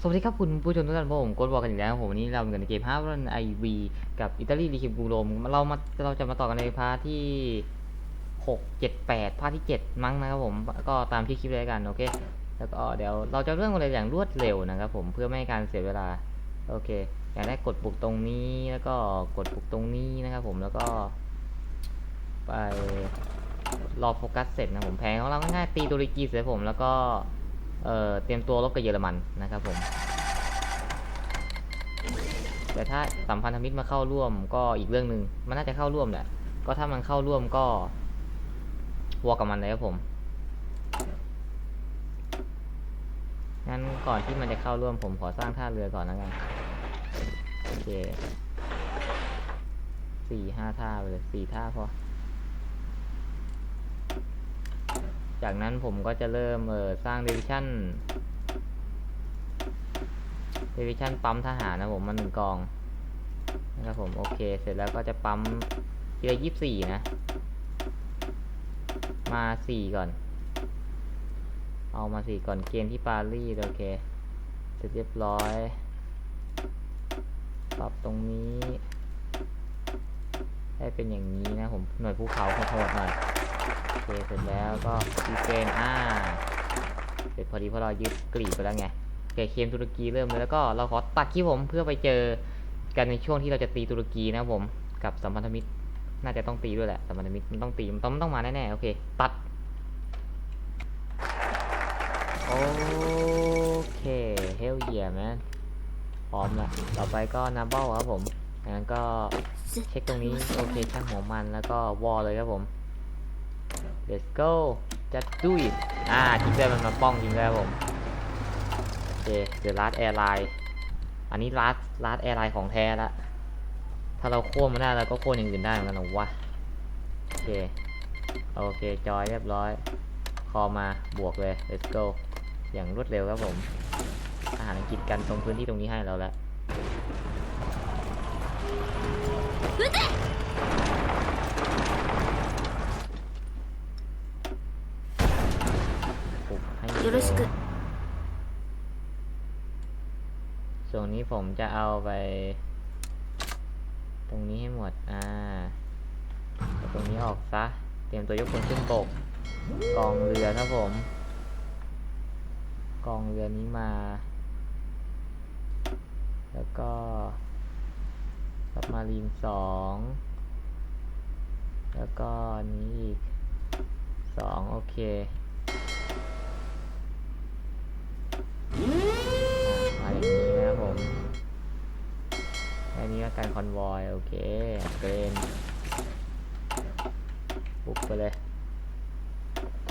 สวัสดีครับคุณผู้ชมทุกท่านผมโกดบอกกันอีกแล้วผมวันนี้เราอยู่กันในเกมฮาร์รันไอวีกับอิตาลีลีคิมกูโรมเรามาเราจะมาต่อกันในพาร์ทที่หกเจ็ดแปดพาร์ทที่เจ็ดมั้งนะครับผมก็ตามที่คลิปเลยกันโอเค แล้วก็เดี๋ยวเราจะเรื่องอะไรอย่างรวดเร็วนะครับผมเพื่อไม่ให้การเสียเวลาโอเค อย่างแรกกดปุ่มตรงนี้แล้วก็กดปุ่มตรงนี้นะครับผมแล้วก็ ไปรอโฟกัสเสร็จนะผมแผนของเราง่ายตีตุรกีเสร็จผมแล้วก็ เอ่อเตรียมตัวรบกับเยอรมันนะครับผม แต่ถ้าสัมพันธมิตรมาเข้าร่วมก็อีกเรื่องหนึ่งมันน่าจะเข้าร่วมแหละ ก็ถ้ามันเข้าร่วมก็วอกับมันเลยครับผม งั้นก่อนที่มันจะเข้าร่วมผมขอสร้างท่าเรือก่อนแล้วกัน โอเค สี่ห้าท่าไปเลยสี่ท่าพอ จากนั้นผมก็จะเริ่มเออสร้างดิวิชั่นดิวิชั่นปั๊มทหารนะผมมาหนึ่งกองนะครับผมโอเค เสร็จแล้วก็จะปั๊มทีละยี่สี่นะ มาสี่ก่อน เอามาสี่ก่อนเกณฑ์ที่ปารีสโอเค เสร็จเรียบร้อย ปรับตรงนี้ให้เป็นอย่างนี้นะผมหน่วยภูเขาโหดหน่อย เคเสร็จแล้วก็ยูเครนอ่าเสร็จพอดีเพราะเรายึดกรีกไปแล้วไงโอเคเคมตุรกีเริ่มเลยแล้วก็เราขอตัดคลิปผมเพื่อไปเจอกันในช่วงที่เราจะตีตุรกีนะผมกับสัมพันธมิตรน่าจะต้องตีด้วยแหละสัมพันธมิตรมันต้องตีมันต้องมันต้องมาแน่ๆโอเค ตัดโอเคเฮลเยียแมนพร้อมละต่อไปก็นับเบิลครับผมงั้นก็เช็คตรงนี้โอเคช่างหัวมันแล้วก็วอลเลยครับผม let's go จะดุยอ่าทิกเกอมันมาป้องจริงแล้วผม โอเคเดี๋ยวลาดแอร์ไลน์อันนี้ลาดลาดแอร์ไลน์ของแท้ละ ถ้าเราโค่นมันได้เราก็โค่นอย่างอื่นได้เหมือนกันหรอวะ โอเค โอเค จอยเรียบร้อย คอมาบวกเลย let's go อย่างรวดเร็วครับผม อาหารอังกฤษกันตรงพื้นที่ตรงนี้ให้เราแล้ว ปลุกให้ よろしく ส่วนนี้ผมจะเอาไป ตรงนี้ให้หมด อ่าเอาตรงนี้ออกซะ เตรียมตัวยกคนขึ้นบก กองเรือครับผม กองเรือนี้มา แล้วก็ซับมารีนสอง แล้วก็อันนี้อีกสองโอเค การคอนวอย โอเคเกรนบุกไปเลย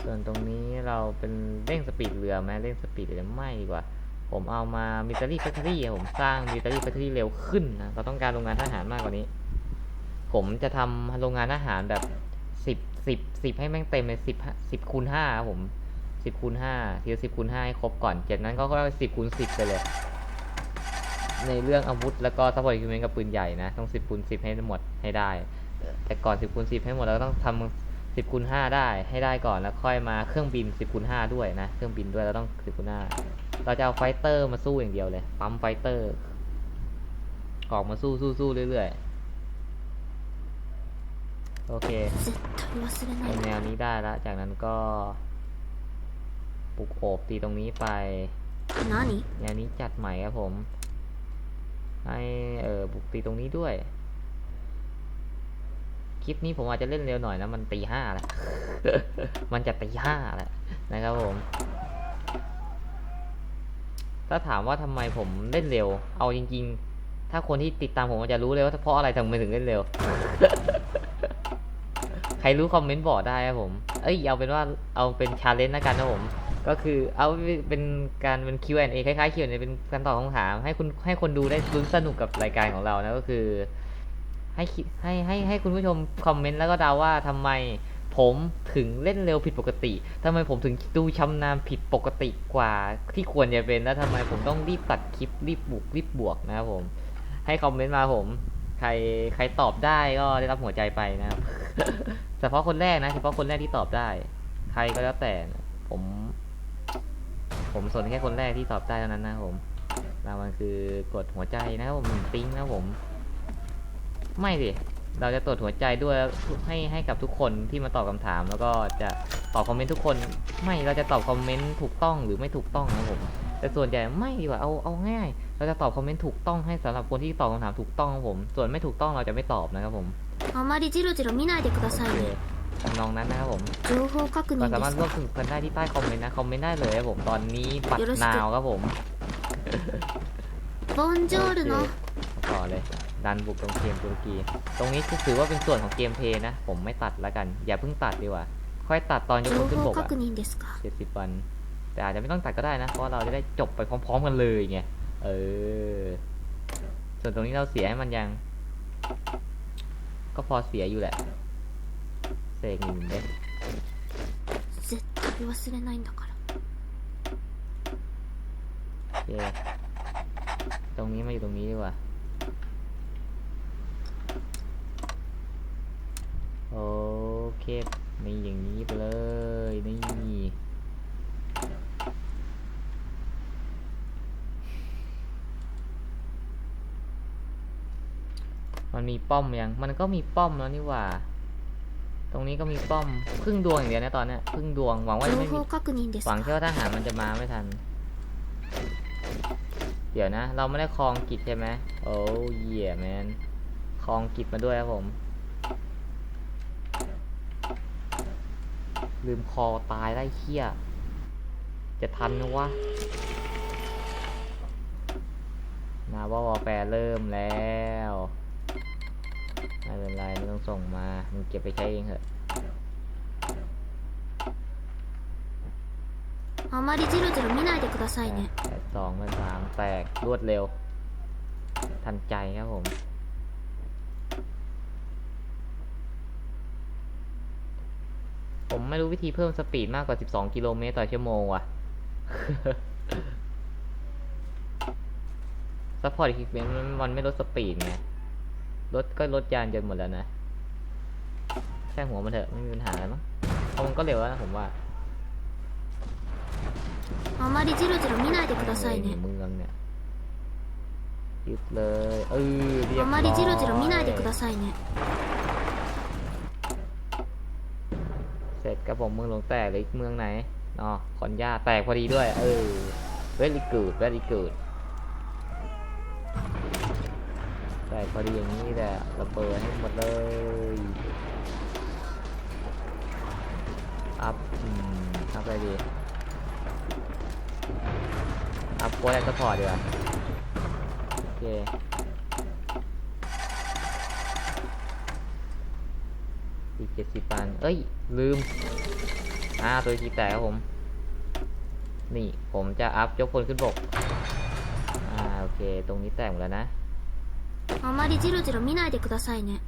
ส่วนตรงนี้เราเป็นเร่งสปีดเรือไหมเร่งสปีดเรือไม่ดีกว่า ผมเอามามิตารี่แฟคทอรี่ผมสร้างมิตารี่แฟคทอรี่เร็วขึ้นนะเราต้องการโรงงานทหารมากกว่านี้ ผมจะทำโรงงานทหารแบบสิบสิบสิบให้แม่งเต็มเลยสิบสิบคูณห้าผมสิบคูณห้าทีละสิบคูณห้าให้ครบก่อนจากนั้นก็ค่อยสิบคูณสิบไปเลย ในเรื่องอาวุธ แล้วก็ซัพพอร์ตคิวเมนกับปืนใหญ่นะ ต้อง 10คูณ10 ให้หมดให้ได้ แต่ก่อน 10คูณ10 ให้หมดเราก็ต้องทำ10คูณ5ได้ให้ได้ก่อนแล้วค่อยมาเครื่องบิน 10คูณ5ด้วยนะ เครื่องบินด้วยเราต้อง 10คูณ5เราจะเอาไฟเตอร์มาสู้อย่างเดียวเลย ปั๊มไฟเตอร์ออกมาสู้สู้สู้เรื่อยๆ โอเคเป็นแนวนี้ได้แล้วจากนั้นก็ปลุกโอบตีตรงนี้ไปแนวนี้จัดใหม่ครับผม ให้เออปลุกตีตรงนี้ด้วย คลิปนี้ผมอาจจะเล่นเร็วหน่อยนะมันตีห้าแล้ว มันจะตีห้าแล้วนะครับผม ถ้าถามว่าทำไมผมเล่นเร็ว เอาจริง ๆ ถ้าคนที่ติดตามผมจะรู้เลยว่าเพราะอะไรทำไมถึงเล่นเร็ว ใครรู้คอมเมนต์บอกได้ครับผม เอ้ยเอาเป็นว่าเอาเป็นชาเลนจ์นะกันนะผม ก็คือเอาเป็นการเป็น Q&A คล้ายๆ Q&A เป็นการตอบคำถาม ให้คุณให้คนดูได้ลุ้นสนุกกับรายการของเรานะก็คือ ให้คิดให้ให้ให้คุณผู้ชมคอมเมนต์แล้วก็เดาว่าทำไมผมถึงเล่นเร็วผิดปกติทำไมผมถึงดูชำนาญผิดปกติกว่าที่ควรจะเป็นแล้วทำไมผมต้องรีบตัดคลิปรีบบุกรีบบวกนะครับผม ให้คอมเมนต์มาผม ใครใครตอบได้ก็ได้รับหัวใจไปนะครับ เฉพาะคนแรกนะเฉพาะคนแรกที่ตอบได้ ใครก็แล้วแต่นะผม ผมสนแค่คนแรกที่ตอบได้เท่านั้นนะครับผม เรามันคือกดหัวใจนะครับผมหนึ่งติ้งนะครับผม ไม่สิ เราจะตรวจหัวใจด้วยให้ให้กับทุกคนที่มาตอบคำถาม แล้วก็จะตอบคอมเมนต์ทุกคน ไม่ เราจะตอบคอมเมนต์ถูกต้องหรือไม่ถูกต้องนะครับผม แต่ส่วนใหญ่ไม่ดีกว่า เอา เอาง่าย เราจะตอบคอมเมนต์ถูกต้องให้สำหรับคนที่ตอบคำถามถูกต้องครับผม ส่วนไม่ถูกต้องเราจะไม่ตอบนะครับผม あまりジロジロ見ないでくだ โอ さい เค ね ทำนองนั้นนะครับผม 情報確 ก็ 認で สามารถ す ร่วม か สนุกกันได้ที่ใต้คอมเมนต์นะ คอมเมนต์ได้เลยครับผม ตอนนี้บัต よ ร ろしく นาวครับผม ボンジョールの โอเคต่อเลย ดันบุกตรงเกมตุรกี ตรงนี้คือถือว่าเป็นส่วนของเกมเพลย์นะ ผมไม่ตัดแล้วกัน อย่าเพิ่งตัดดีกว่า ค่อยตัดตอนยก 情 มือขึ้นบ 報 กอะ 確認ですかเจ็ดสิบวัน แต่อาจจะไม่ต้องตัดก็ได้นะ เพราะว่าเราจะได้จบไปพร้อม ๆ กันเลยไง เออ ส่วนตรงนี้เราเสียให้มันยัง ก็พอเสียอยู่แหละ เสกหนึ่งเด็ 絶対忘れないんだから โอเค ตรงนี้มาอยู่ตรงนี้ดีกว่า โอเคนี่อย่างนี้ไปเลย นี่ มันมีป้อมยัง มันก็มีป้อมแล้วนี่หว่า ตรงนี้ก็มีป้อมพึ่งดวงอย่างเดียวนะตอนนี้ยพึ่งดวงหวังว่าจะไม่มีหวังแค่ว่าทหารมันจะมาไม่ทัน เดี๋ยวนะ เราไม่ได้คลองกิจใช่ไหมโอ้เหี้ยแมนคลองกิจมาด้วยครับผม ลืมคอตายได้เคี้ยจะทันนะวะนาวาวอแปรเริ่มแล้ว ไม่เป็นไรไม่ต้องส่งมา มึงเก็บไปใช้เองเถอะ あまりジロジロ見ないでくださいね แปดสองเป็นสามแตกรวดเร็ว ทันใจครับผม ผมไม่รู้วิธีเพิ่มสปีดมากกว่า 12 กิโลเมตรต่อชั่วโมงว่ะ ซัพพอร์ตอีกเป็นมันไม่ลดสปีดไง ลดก็ลดยานจนหมดแล้วนะ แค่หัวมันเถอะ ไม่มีปัญหาแล้วมั้งเพราะมันก็เร็วแล้วนะผมว่า あまりジロジロ見ないでください ใน ね เมืองเนี่ยยึดเลยเออเรียบ あ ร้อย まりジロジロ見ないでくださいね เสร็จกับผมเมืองหลวงแตกเลยเมืองไหนอ๋อขอนย่าแตกพอดีด้วย เออ very good very good แตก พอดีอย่างนี้แหละระเบิดให้หมดเลย อัพอัพอะไรดี อัพโค้ดแอนด์สปอร์ตดีกว่าโอเคอีกเจ็ดสิบปัน เอ้ย ลืม อ่า ตัวทีแตกครับผม นี่ ผมจะอัพยกพลขึ้นบก อ่า โอเค ตรงนี้แตกหมดแล้วนะ あまりジロジロ見ないでくださいね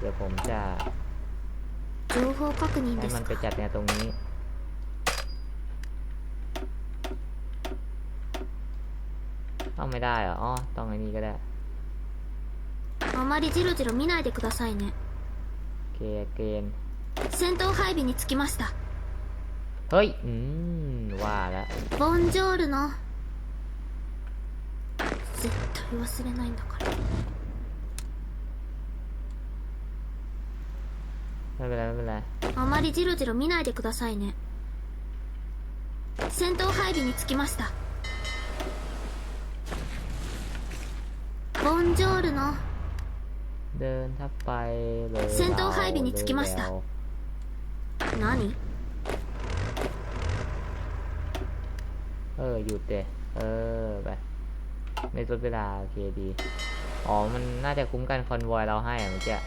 เดี๋ยวผมจะ 情報確認 ให้ です มันไป か จัดเนี่ยตรงนี้ ต้องไม่ได้เหรอ อ๋อ ต้องไอ้นี่ก็ได้ あまりジロジロ見ないでくださいね โอเค เกณฑ์ 戦闘配備につきました เฮ้ย อืม ว่าแล้ว ボンジョールの 絶対忘れないんだから ไม่เป็นไร ไม่เป็นไร あまりジロジロ見ないでくださいね戦闘配備につきましたボンジョールの เดินทับไปเลย 戦闘配備につきました เลยแล้ว 何 เออ หยุดเดเออ ไป ไม่ลดเวลา โอเคดี อ๋อ มันน่าจะคุ้มกันคอนวอยเราให้อะเมื่อกี้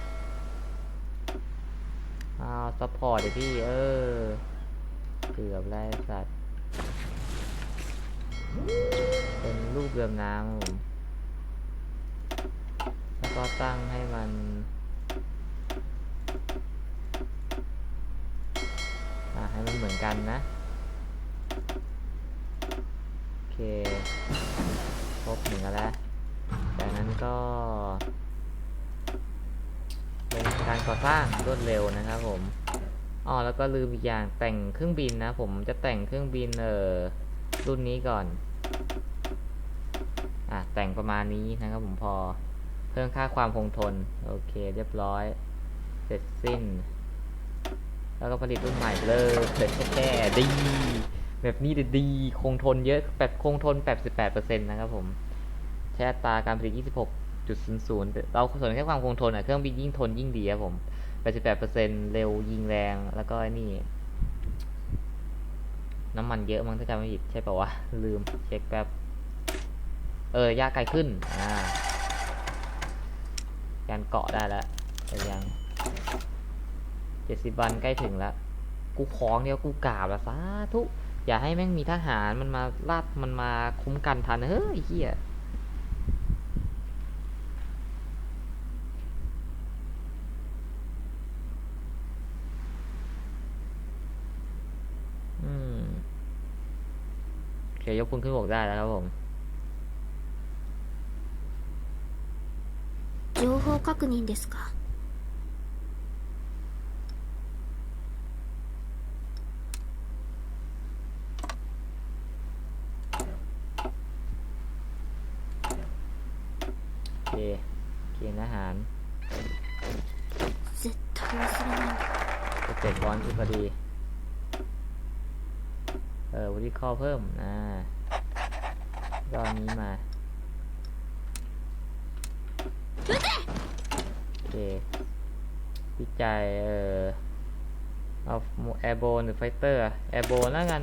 อ้าวซัพพอร์ตเดี๋ยพี่ เออ เกือบได้สัตว์ เป็นรูปเรือน้ำผมแล้วก็ตั้งให้มันให้มันเหมือนกันนะ โอเค รบหนึ่งแล้วจากนั้นก็เป็นการก่อสร้างรวดเร็วนะครับผมอ๋อแล้วก็ลืมอีกอย่างแต่งเครื่องบินนะ ผมจะแต่งเครื่องบินเออรุ่นนี้ก่อนอะแต่งประมาณนี้นะครับผมพอเพิ่มค่าความคงทน โอเค เรียบร้อย เสร็จสิ้น แล้วก็ผลิตรุ่นใหม่เลยเสร็จแค่ดี แบบนี้ดีคงทนเยอะแบบคงทน 88%นะครับผมใช้อัตราการผลิต 26.00 เราสนแค่ความคงทนอะเครื่องบินยิ่งทนยิ่งดีครับผม 88%เร็วยิงแรงแล้วก็นี่ น้ำมันเยอะมั้งถ้าจำไม่ผิดใช่ป่าวะ ลืมเช็คแป๊บ เออระยะไกลขึ้น อ่าการเกาะได้แล้วแต่ยังเจ็ดสิบวันใกล้ถึงแล้ว กูของเดียวกูกราบละสาธุ อย่าให้แม่งมีทหารมันมาลาดมันมาคุ้มกันทัน เฮ้ยไอ้เฮียอืมโอเคยกคุณขึ้นบกได้แล้วครับผม 情報確認ですか อนคือพอดี เออวันที่ข้อเพิ่มอ่าก็อันนี้มาโอเควิจัยเออเอาแอร์โบนหรือไฟเตอร์แอร์โบนแล้วกัน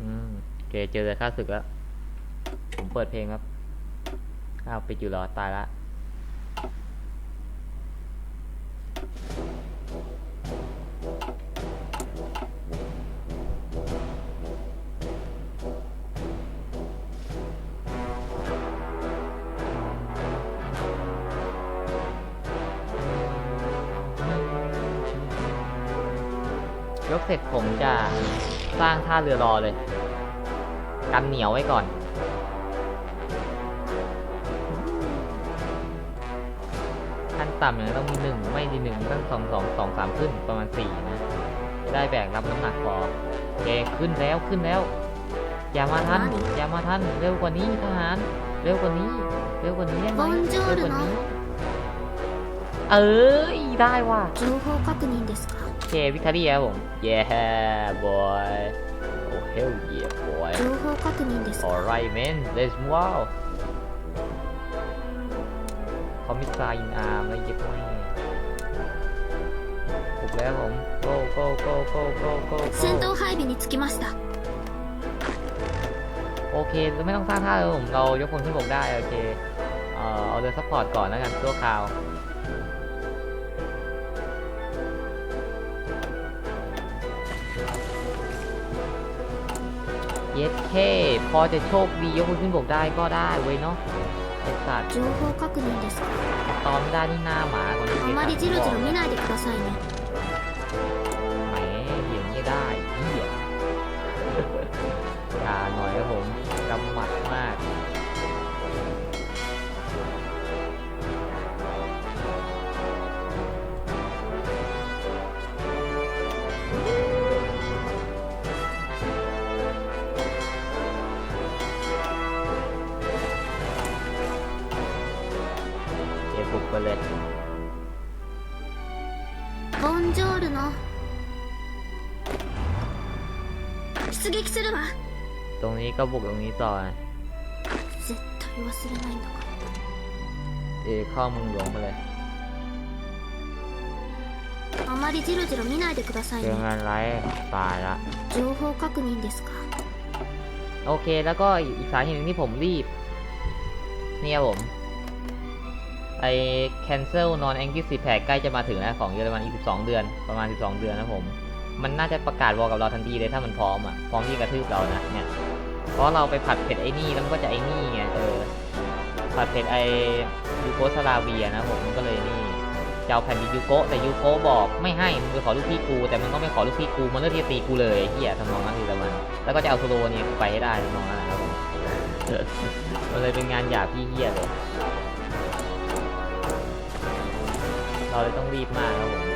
อืมโอเคเจอแต่ค่าศึกแล้ว ผมเปิดเพลงครับ อ้าวปิดอยู่เหรอตายละ ยกเสร็จผมจะสร้างท่าเรือรอเลย กันเหนียวไว้ก่อน ขั้นต่ำอย่างนี้ต้องมีหนึ่งไม่ดีหนึ่งต้องสองสองสองสามขึ้นประมาณสี่นะจะได้แบกรับน้ำหนักพอโอเคขึ้นแล้วขึ้นแล้ว อย่ามาทัน อย่ามาทัน เร็วกว่านี้ทหาร เร็วกว่านี้ เร็วกว่านี้ได้ไหม ボンジョ เร็ ー วกว่า ルの นี้ เอ้ย ได้ว่ะ 情報確認ですか โอ เควิคทอรี่ครับผม yeah boy oh hell yeah boy 情報確認ですか alright man let's move out คอมมิสไซน์อาร์มแล้วยึดไม่ถูกแล้วผม go go go go go go 戦 go 闘配備につきました โอเคเราไม่ต้องสร้างท่าเลยผม เรายกคนขึ้นบกได้ โอเค เอ่อ เอาเรือซัพพอร์ตก่อนแล้วกันตัวคราว ย็ดเคพอจะโชคดียกคนขึ้นบกได้ก็ได้เว้ยเนาะไอสัตว์ 情報確認ですか ตอนไม่ได้นี่หน้าหมาก่อนที่ あまりじろじろ見ないでくださいね するわ ตรงนี้ก็บุกตรงนี้ต่อนะ 絶対忘れないんだから เอเข้าเมึงหลวงไปเลย あまりじろじろ見ないでください เจอ ね งานไร้ตายละ 情報確認ですか โอเค แล้วก็อีกสาเหตุหนึ่งที่ผมรีบ เนี่ยผม ไอ cancel non angry s e a pack ใกล้จะมาถึงแล้วของเยอรมันอีก 12 เดือน ประมาณ 12 เดือนนะผม มันน่าจะประกาศวอลกับเราทันทีเลยถ้ามันพร้อมอะพร้อมที่กระทืบเรานะเนี่ยเพราะเราไปผัดเผ็ดไอ้นี่แล้วมันก็จะไอ้นี่ไงเออผัดเผ็ดไอยูโกสลาเวียนะผมมันก็เลยนี่จะเอาแผ่นดินยูโกแต่ยูโกบอกไม่ให้มึงไปขอลูกพี่กู แต่มันก็ไม่ขอลูกพี่กูมันเลือกที่จะตีกูเลยไอ้เฮียทำนองนั้นคือมันแล้วก็จะเอาโซโลเนี่ยไปให้ได้ทำนองนั้นครับผมมันเลยเป็นงานหยาบพี่เฮียเลยเราเลยต้องรีบมากครับผม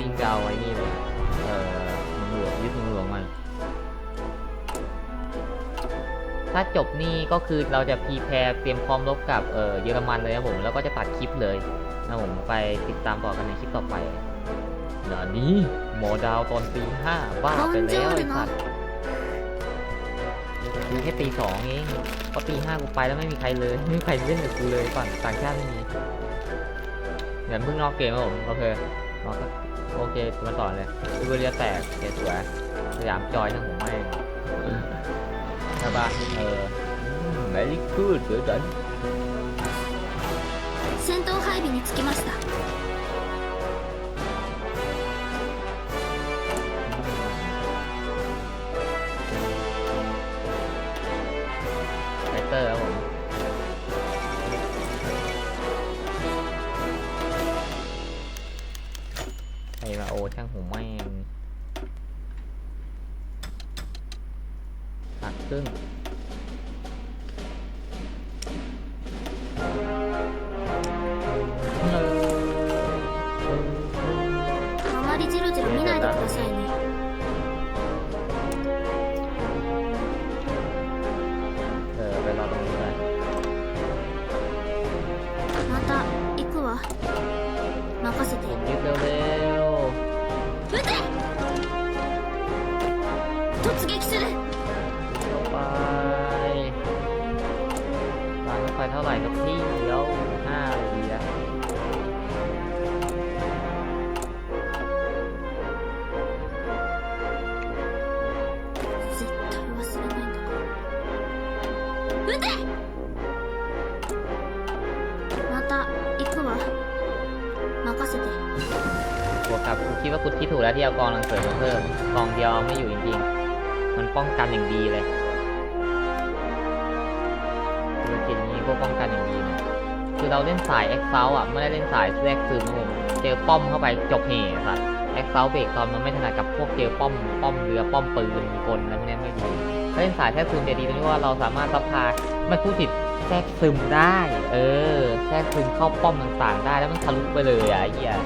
ซิงจะเอาไว้นี่เลยเออมึงหลวงยึดมึงหลวงมัน ถ้าจบนี่ก็คือเราจะพีแพรเตรียมพร้อมรบกับเออเยอรมันเลยนะผมแล้วก็จะตัดคลิปเลยนะผมไปติดตามต่อกันในคลิปต่อไปเดี๋ยวนี้หมอดาวตอนตีห้าบ้าไปแล้วไอ้สัตว์กูแค่ตีสองเองพอตีห้ากูไปแล้วไม่มีใครเลย ไม่มีใครเล่นกับกูเลยฝั่งต่างชาติไม่มีเดี๋ยวเพิ่งนอกเกมครับผมโอเคนอก โอเคมาต่อเลยดูเรียแตกเกสวยสยามจอยทั้งผมไม่ง ใช่ปะเออ very good เดี๋ยวดัน 戦闘配備につきました わ任せて ผมยึดเร็ว 撃て突撃する ๆเข้าไปร้านรถไฟเท่าไหร่ครับพี่ กองลังเสริมมาเพิ่มกองเดียวไม่อยู่จริงๆ มันป้องกันอย่างดีเลยธุรกิจนี้ก็ป้องกันอย่างดีนะคือเราเล่นสายเอ็กซ์เซลอะไม่ได้เล่นสายแทรกซึมนะผมเจอป้อมเข้าไปจบเหตุสัตว์เอ็กซ์เซลเบรกตอนมันไม่ถนัดกับพวกเจอป้อมป้อมเรือป้อมปืนกลอะไรพวกนี้ไม่ดีถ้าเล่นสายแทรกซึมจะดีตรงที่ว่าเราสามารถซัพพาไม่พูดผิดแทรกซึมได้ เออ แทรกซึมเข้าป้อมต่างๆได้แล้วมันทะลุไปเลยอะเหี้ย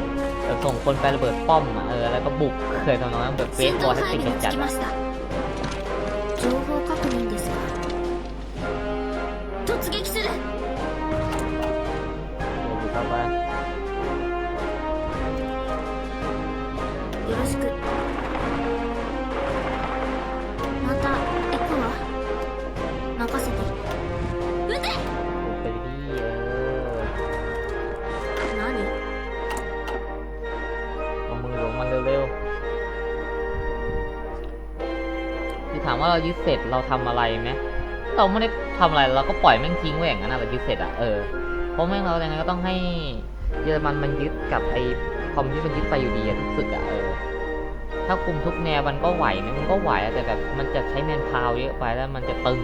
แบบส่งคนไประเบิดป้อมอ่ะ เออ แล้วก็บุกเคยทำน้องนั้นแบบเฟ 戦 สบอ 闘 ลให้ 配 ติด 備 กัน につ จัด き ๆ ま อะ した情報確認ですか突撃 เรายึดเสร็จเราทำอะไรไหมเราไม่ได้ทำอะไรเราก็ปล่อยแม่งทิ้งไว้อย่างนั้นอะเรายึดเสร็จอะเออเพราะแม่งเราอย่างนั้นก็ต้องให้เยอรมันมันยึดกับไอ้คอมที่มันยึดไปอยู่ดีอะทุกศึกอะเออถ้าคุมทุกแนวมันก็ไหวนะมันก็ไหวแต่แบบมันจะใช้แมนพาวเยอะไปแล้วมันจะตึง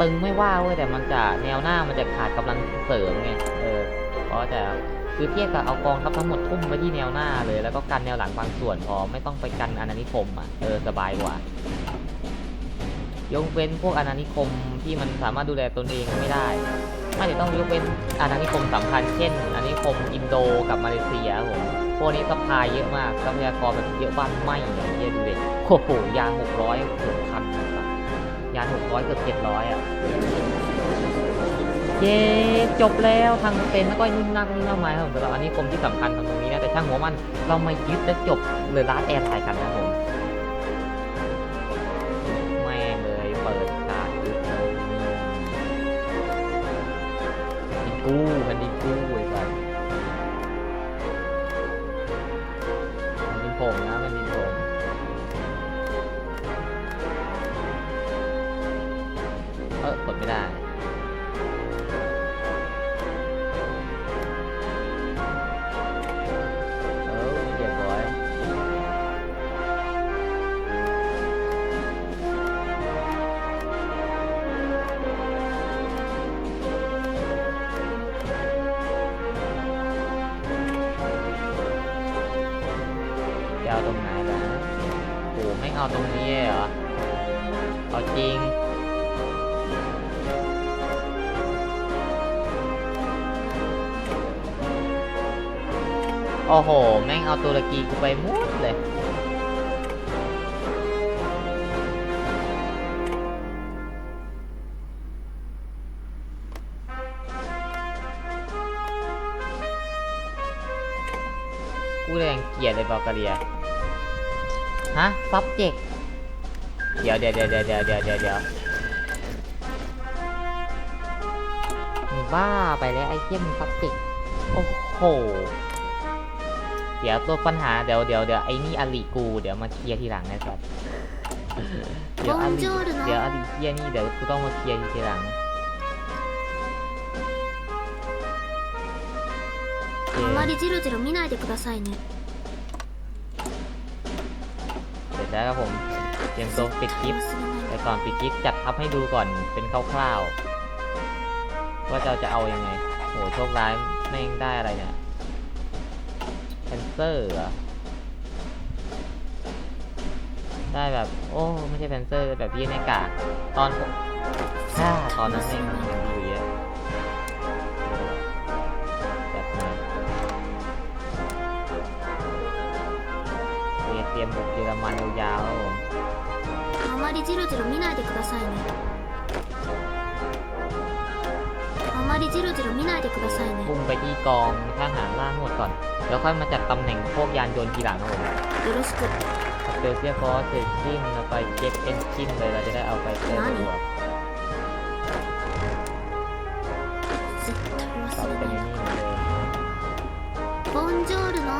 ตึงไม่ว่าเว้ยแต่มันจะแนวหน้ามันจะขาดกำลังเสริมไงเออเพราะจะคือเทียบกับเอากองทัพทั้งหมดทุ่มไปที่แนวหน้าเลย แล้วก็กันแนวหลังบางส่วนพอไม่ต้องไปกันอาณานิคมอะเออสบายกว่า ยกเว้นพวกอาณานิคมที่มันสามารถดูแลตนเองไม่ได้ไม่จะต้องยกเว้นอาณานิคมสำคัญเช่นอาณานิคมอินโดกับมาเลเซียผมพวกนี้สปายเยอะมากทรัพยากรแบบเยอะบ้านไมอย่างเงี้ยดูเด็กโอ้โหยางหกร้อยเกือบพันนะครับยางหกร้อยเกือบเจ็ดร้อยอะเย้จบแล้วทางสเปนแล้วก็นิ่งนักนิ่งนักไม้ครับผมสำหรับอันนี้กรมที่สำคัญทางตรงนี้นะแต่ช่างหัวมันเรามายึดและจบเลยร้านแอร์ไลน์กันนะผม กู้แผ่นดิน งเอาตุรกีกูไปมุดเลย กูเลยยังเกียดเลยบอกาเรีย ฮะซับเจกเดี๋ยวเดี๋ยวเดี๋ยวเดี๋ยวเดี๋ยวเดี๋ยวเดี๋ยวบ้าไปแล้วไอ้เจ้มึงซับเจกโอ้โห เดี๋ยวตัวปัญหาเดี๋ยวเดี๋ยวเดี๋ยวไอ้นี่อลิกู เดี๋ยวมาเคลียร์ทีหลังนะครับ เดี๋ยวอลิ Buongiorno เดี๋ยวอลิเคลียร์นี่เดี๋ยวกูต้องมาเคลียร์ทีหลังโอเค あまりジロジロ見ないでくださいね เสร็จแล้วครับผมเตรียมตัวปิดคลิป 忘れない แต่ก่อนปิดคลิปจัดทับให้ดูก่อนเป็นคร่าวๆ ว่าเราจะเอายังไง โหโชคร้ายแม่งได้อะไรเนี่ยแคน เซอร์เหรอ ได้แบบ โอ้ ไม่ใช่แพนเซอร์แบบพี่ในกากตอนผมถ้าตอนนั้นแม่งมันยังดีอยู่เยอะแบบนี้เตรียมเตรียมบุกเยอรมันยาวๆครับผม あまりジロジロ見ないでくださいねあまりジロジロ見ないでくださいね พุ่งไปที่กองทหารล่างหมดก่อน แล้วค่อยมาจัดตำแหน่งพวกยานยนต์ทีหลังครับผม よろしく สเปเชียลฟอร์สเซชิ่งแล้วไปเจ็ตเอนจินเลยเราจะได้เอาไปเติมตัว 絶対 ต่อ 忘 เป็น れ อ ないยู่นี่เหมือนเดิม ボンジョールノ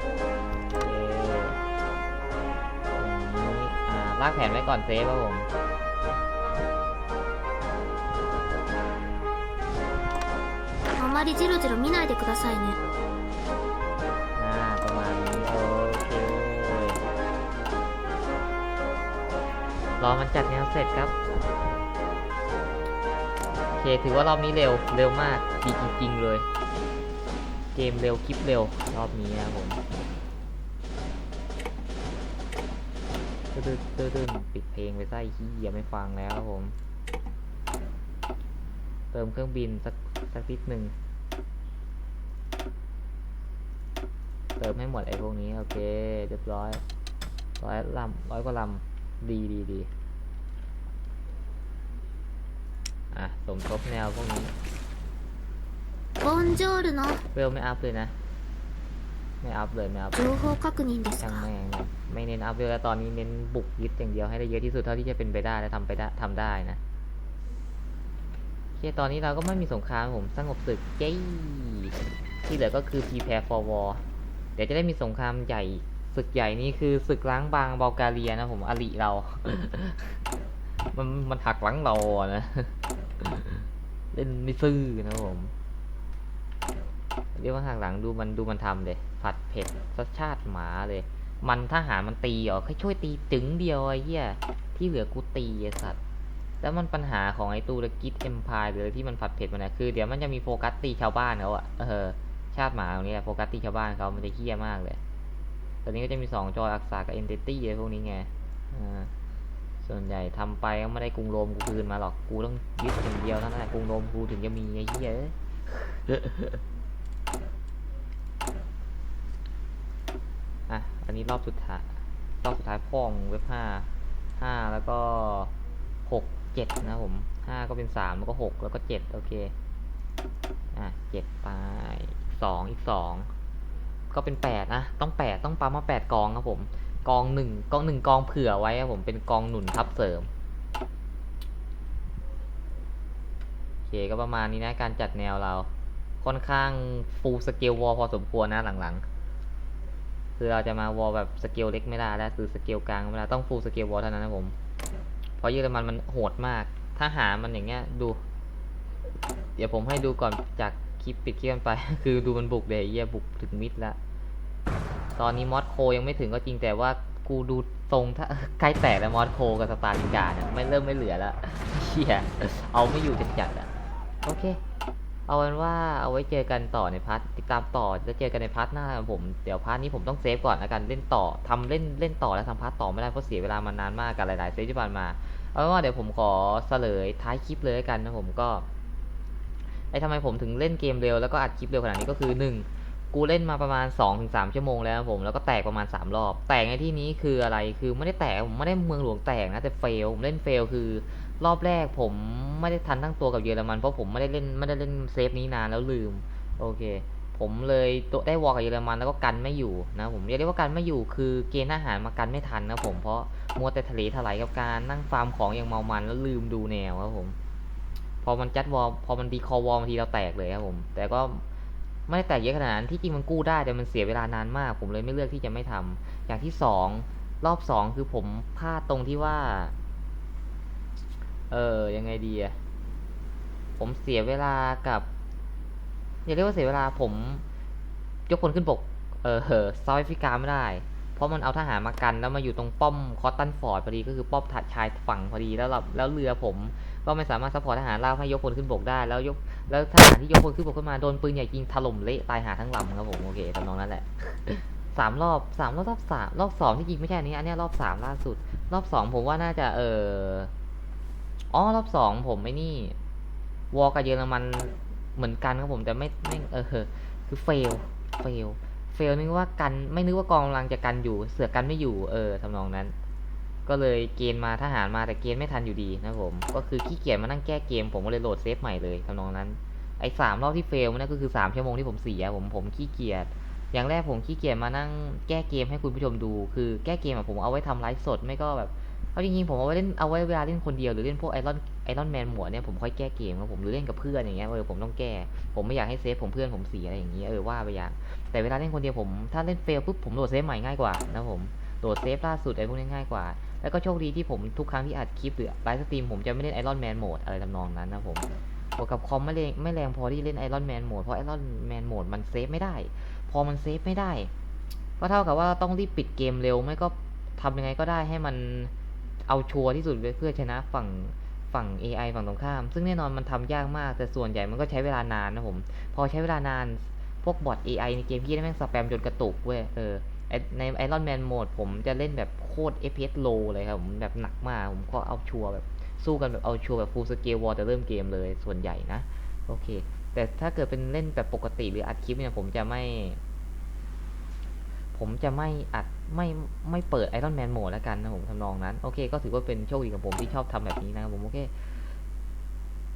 โอเคอย่างนี้อ่าลากแผนไว้ก่อนเซฟครับผม まりジロジロ見ないでくださいね อ่าประมาณนี้โอเครอมันจัดแนวเสร็จครับ โอเค ถือว่ารอบนี้เร็ว เร็วมาก ดีจริงๆเลย เกมเร็ว คลิปเร็ว รอบนี้นะครับผมตึ๊ดตึ๊ดตึ๊ดปิดเพลงไปซะไอ้ที่ยังไม่ฟังแล้วครับผม เติมเครื่องบินสักสักนิดหนึ่ง ติมให้หมดไอ้พวกนี้ โอเค เรียบร้อยร้อยลำร้อยกว่าลำ ดีดีดีอ่ะ สมทบแนวพวกนี้ ボンジョールノ เวลไม่อัพเลยนะ ไม่อัพเลยไม่อัพ 情報確認です ช่าง か แม่งนะไม่เน้นอัพเวลแล้วตอนนี้เน้นบุกยึดอย่างเดียวให้ได้เยอะที่สุดเท่าที่จะเป็นไปได้และทำไปได้ทำได้นะโอเคตอนนี้เราก็ไม่มีสงครามผมสงบศึกเย้ที่เหลือก็คือ prepare for war เดี๋ยวจะได้มีสงครามใหญ่ศึกใหญ่นี่คือศึกล้างบางบัลแกเรียนะผมอลิเรา มันมันหักหลังเราอะนะเล่นไม่ซื่อนะผมเรียกว่าหักหลังดูมันดูมันทำเลยผัดเผ็ดรสชาติหมาเลย มันทหารมันตีเหรอแค่ช่วยตีจึงเดียวไอ้เหี้ยที่เหลือกูตีไอ้สัตว์แล้วมันปัญหาของไอ้ตูรกิจเอ็มพายหรือที่มันผัดเผ็ดมันนะคือเดี๋ยวมันจะมีโฟกัสตีชาวบ้านเขาอะเออ ชาติหมาตรงนี้แหละโฟกัสตีชาวบ้านเขามันจะเหี้ยมากเลย ตอนนี้ก็จะมีสองจอยอักษากับเอนติตี้อะไรพวกนี้ไงส่วนใหญ่ทำไปก็ไม่ได้กรุงโรมกูคืนมาหรอก กูต้องยึดอย่างเดียวเท่านั้นแหละกรุงโรมกูถึงจะมีไอ้เหี้ยอะ อันนี้รอบสุดท้ายรอบสุดท้ายพ่องเว็บห้าห้าแล้วก็หกเจ็ดนะผมห้าก็เป็นสามแล้วก็หกแล้วก็เจ็ดโอเค อะเจ็ดตาย สองอีกสองก็เป็นแปดนะต้องแปดต้องปั๊มมาแปดกองครับผมกองหนึ่งกองหนึ่งกองเผื่อไว้ครับผมเป็นกองหนุนทับเสริมโอเคก็ประมาณนี้นะการจัดแนวเราค่อนข้างฟูลสเกลวอลพอสมควรนะหลังๆ คือเราจะมาวอลแบบสเกลเล็กไม่ได้แล้วคือสเกลกลางไม่ได้ต้องฟูลสเกลวอลเท่านั้นนะผมเพราะเยอรมันมันโหดมาก ถ้าหามันอย่างเงี้ยดู เดี๋ยวผมให้ดูก่อนจาก ลิปปิดคลิปกันไป คือดูมันบุกเลยเหี้ยบุกถึงมิดแล้วตอนนี้มอสโคยังไม่ถึงก็จริงแต่ว่ากูดูทรงถ้าใกล้แตกแล้วมอสโคกับสตาร์ลิกาเนี่ยไม่เริ่มไม่เหลือแล้วเฮียเอาไม่อยู่จัดๆอะโอเค เอาเป็นว่าเอาไว้เจอกันต่อในพาร์ทติดตามต่อแล้วเจอกันในพาร์ทหน้าครับผมเดี๋ยวพาร์ทนี้ผมต้องเซฟก่อนแล้วกันเล่นต่อทำเล่นเล่นต่อแล้วทำพาร์ทต่อไม่ได้เพราะเสียเวลามานานมากกับหลายๆเซฟที่ผ่านมาเอาเป็นว่าเดี๋ยวผมขอเสลยท้ายคลิปเลยด้วกันนะผมก็ ไอ้ทำไมผมถึงเล่นเกมเร็วแล้วก็อัดคลิปเร็วขนาดนี้ก็คือหนึ่งกูเล่นมาประมาณ2อถึงสชั่วโมงแล้วผมแล้วก็แตกประมาณ 3 รอบ แตกในที่นี้คืออะไรคือไม่ได้แตกผมไม่ได้เมืองหลวงแตกนะแต่เฟลผมเล่นเฟลคือ รอบแรกผมไม่ได้ทันตั้งตัวกับเยอรมันเพราะผมไม่ได้เล่นไม่ได้เล่นเซฟนี้นานแล้วลืมโอเคผมเลยตัวได้วอลกับเยอรมันแล้วก็กันไม่อยู่นะผมเรียกว่ากันไม่อยู่คือเกณฑ์อาหารมากันไม่ทันนะผมเพราะมัวแต่ทะเลถลายกับการนั่งฟาร์มของอย่างเมามันแล้วลืมดูแนวครับผม อมันจัดวอลพอมันดีคอวอลบางทีเราแตกเลยครับผม แต่ก็ไม่ได้แตกเยอะขนาดนั้นที่จริงมันกู้ได้แต่มันเสียเวลานานมาก ผมเลยไม่เลือกที่จะไม่ทำอย่างที่สองรอบสองคือผมพลาดตรงที่ว่า เออยังไงดีอะผมเสียเวลากับอย่าเรียกว่าเสียเวลาผมยกคนขึ้นบกเออเออเซาท์แอฟริกาไม่ได้ เพราะมันเอาทหารมากัน แล้วมาอยู่ตรงป้อมคอตตันฟอร์ดพอดีก็คือป้อมถัดชายฝั่งพอดีแล้วเราแล้วเรือผม ก็ไม่สามารถซัพพอร์ตทหารลาวให้ยกพลขึ้นบกได้แล้วยกแล้วทหารที่ยกพลขึ้นบกขึ้นมาโดนปืนใหญ่ยิงถล่มเละตายหาทั้งลำครับผมโอเคทำนองนั้นแหละสามรอบสามรอบรอบสามรอบสองที่จริงไม่ใช่อันนี้อันนี้รอบสามล่าสุด รอบสองผมว่าน่าจะเอออ๋อรอบสองผมไม่นี่ วอลกับเยอรมันเหมือนกันครับผมแต่ไม่ไม่เออคือเฟลเฟล เฟลนึกว่ากันไม่นึกว่ากองกำลังจะกันอยู่ เสือกันไม่อยู่เออทำนองนั้น ก็เลยเกณฑ์มาทหารมาแต่เกณฑ์ไม่ทันอยู่ดีนะครับผมก็คือขี้เกียจมานั่งแก้เกม ผมก็เลยโหลดเซฟใหม่เลยทำนองนั้นไอ้สามรอบที่เฟลนั่นก็คือสามชั่วโมงที่ผมเสียผมผมขี้เกียจอย่างแรกผมขี้เกียจมานั่งแก้เกมให้คุณผู้ชมดู คือแก้เกมอะผมเอาไว้ทำไลฟ์สดไม่ก็แบบเอาจริงๆผมเอาไว้เล่นเอาไว้เวลาเล่นคนเดียวหรือเล่นพวกไอรอน ไอรอนแมนหมวดเนี่ยผมค่อยแก้เกมครับผมหรือเล่นกับเพื่อนอย่างเงี้ยเออผมต้องแก้ ผมไม่อยากให้เซฟผมเพื่อนผมเสียอะไรอย่างเงี้ยเออว่าไปอย่างแต่เวลาเล่นคนเดียวผมถ้าเล่นเฟลปุ๊บผมโหลดเซฟใหม่ง่ายกว่านะผมโหลดเซฟล่าสุดไรพวกนี้ง่ายกว่า แล้วก็โชคดีที่ผมทุกครั้งที่อัดคลิปหรือไลฟ์สตรีมผมจะไม่เล่นไอรอนแมนโหมดอะไรทำนองนั้นนะผมบวกกับคอมไม่แรงไม่แรงพอที่เล่นไอรอนแมนโหมดเพราะไอรอนแมนโหมดมันเซฟไม่ได้ พอมันเซฟไม่ได้ ก็เท่ากับว่าต้องรีบปิดเกมเร็วไม่ก็ทำยังไงก็ได้ให้มันเอาชัวร์ที่สุดเพื่อชนะฝั่ง ฝั่ง AI ฝั่งตรงข้าม ซึ่งแน่นอนมันทำยากมาก แต่ส่วนใหญ่มันก็ใช้เวลานานนะผม พอใช้เวลานาน พวกบอท AI ในเกมพี่ได้แม่งสแปมจนกระตุกเว้ย เออ ในไอ้ใน Iron Man Mode ผมจะเล่นแบบโคตร FPS low เลยครับผมแบบหนักมาก ผมก็เอาชัวร์แบบสู้กันแบบเอาชัวร์แบบ full scale war แต่เริ่มเกมเลยส่วนใหญ่นะ โอเค แต่ถ้าเกิดเป็นเล่นแบบปกติหรืออัดคลิปเนี่ยผมจะไม่ ผมจะไม่อัดไม่ไม่เปิดไอรอนแมนโหมดแล้วกันนะผมทำนองนั้น โอเค ก็ถือว่าเป็นโชคดีของผมที่ชอบทำแบบนี้นะครับผมโอเค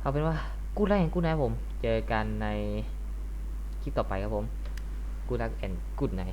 เอาเป็นว่ากูไลน์กูไนผม เจอกันในคลิปต่อไปครับผมกูรักแอนกู้ไน